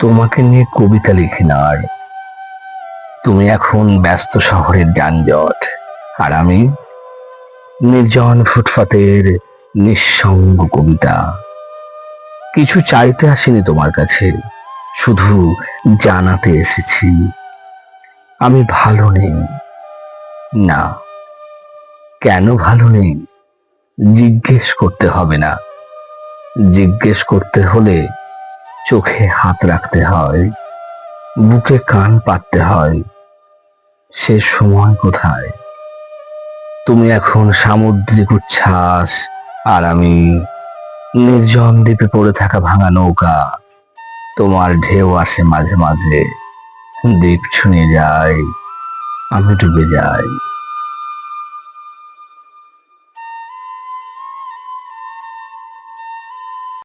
তোমাকে নিয়ে কবিতা লিখি না আর। তুমি এখন ব্যস্ত শহরের যানজট, আর আমি নির্জন ফুটপাতের নিঃসঙ্গ কবিতা। কিছু চাইতে আসিনি তোমার কাছে, শুধু জানাতে এসেছি। আমি ভালো নেই। না, কেন ভালো নেই? জিজ্ঞেস করতে হবে না। জিজ্ঞেস করতে হলে চোখে হাত রাখতে হয়, বুকে কান পাততে হয়, সে সময় কোথায়? তুমি এখন সামুদ্রিক উচ্ছ্বাস আর আমি নির্জন দ্বীপে পড়ে থাকা ভাঙা নৌকা। তোমার ঢেউ আসে মাঝে মাঝে, দ্বীপ ছুঁয়ে যায়, আমি ডুবে যাই।